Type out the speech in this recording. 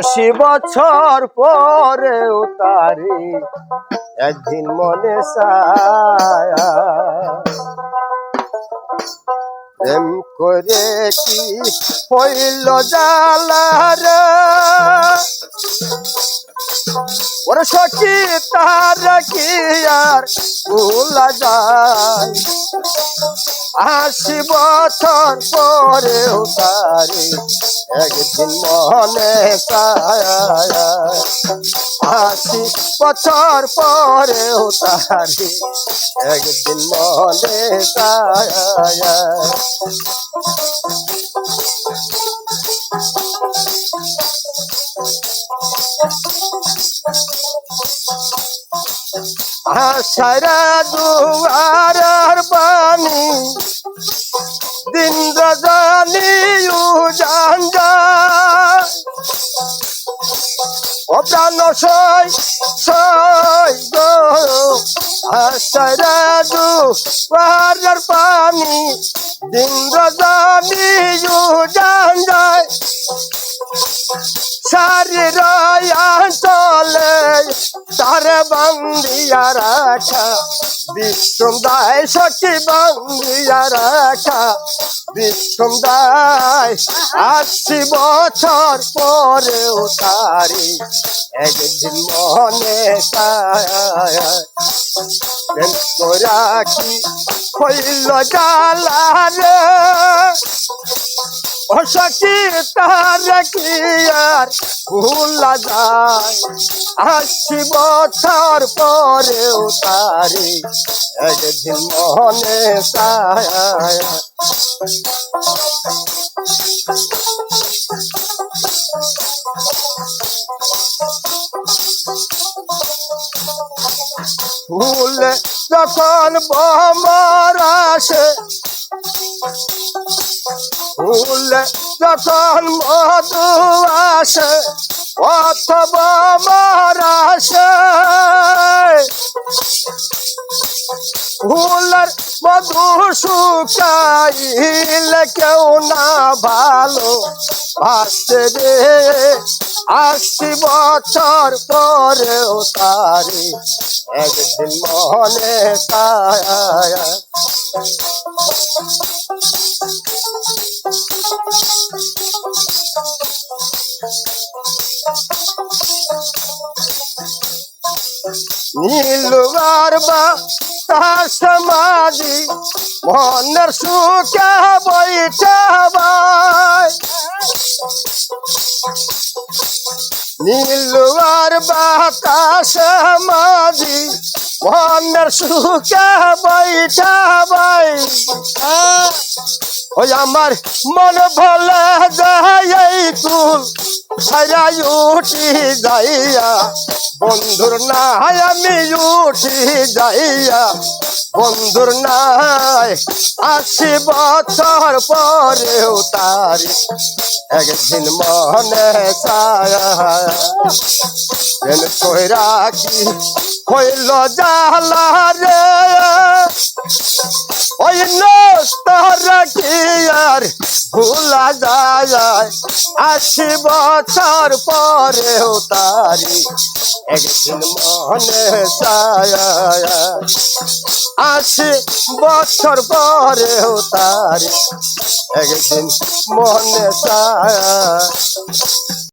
আশি বছর পরেও তারি একদিন মনে ছায়া। প্রেম করে কি হইল জালার ওরে সখী, তার কি আর ভুলা যায়। আশি বছর পরেও তারি একদিন মনে আশি বছর পরেও তারি একদিন মনে চায়। আশারা দুয়ার পানি। দিন রজনী উজান যায় ও প্রাণ সই সই গো। আশারা দুয়ার পানি। দিন রজনী উজান সারি চলে তার বান্দিয়া রাখা বিষ্ণু দায় সখী বান্দিয়া রাখা বিষ্ণু দায় আশি বছর পরেও তারি একদিন মনে কি হইল জালা রে? সখী তার কি আর ভুলা যায়। আশি বছর পরেও তারি একদিন মনে চায়। ফুল যখন বমর আসে ফুল যখন মধু আসে, অথবা আমার আসে, ফুলের মধু শুকাইলে কেউ না ভালো ভাসছে রে। আশি বছর পরেও তারি একদিন মনে ছায় নীলবার বা সমাধি মনের সুখে বৈঠাবাই নীলবার বাতাস মাঝি, মনের সুখে বৈঠাবাই ওই আমার মন ভোলা যায় এই কুল, সারাই উঠি যাইয়া। বন্ধুর নাই আমি উঠি যাইয়া। বন্ধুর নাই আশি বছর পরেও তারি। একদিন মনে ছায়া কইরা কি হইল জালা রে? ওই নস্তর কি আর ভুলা যায় আশি বছর পরেও তারি একদিন মনে ছায়া আশি বছর পরেও তারি একদিন মনে ছায়া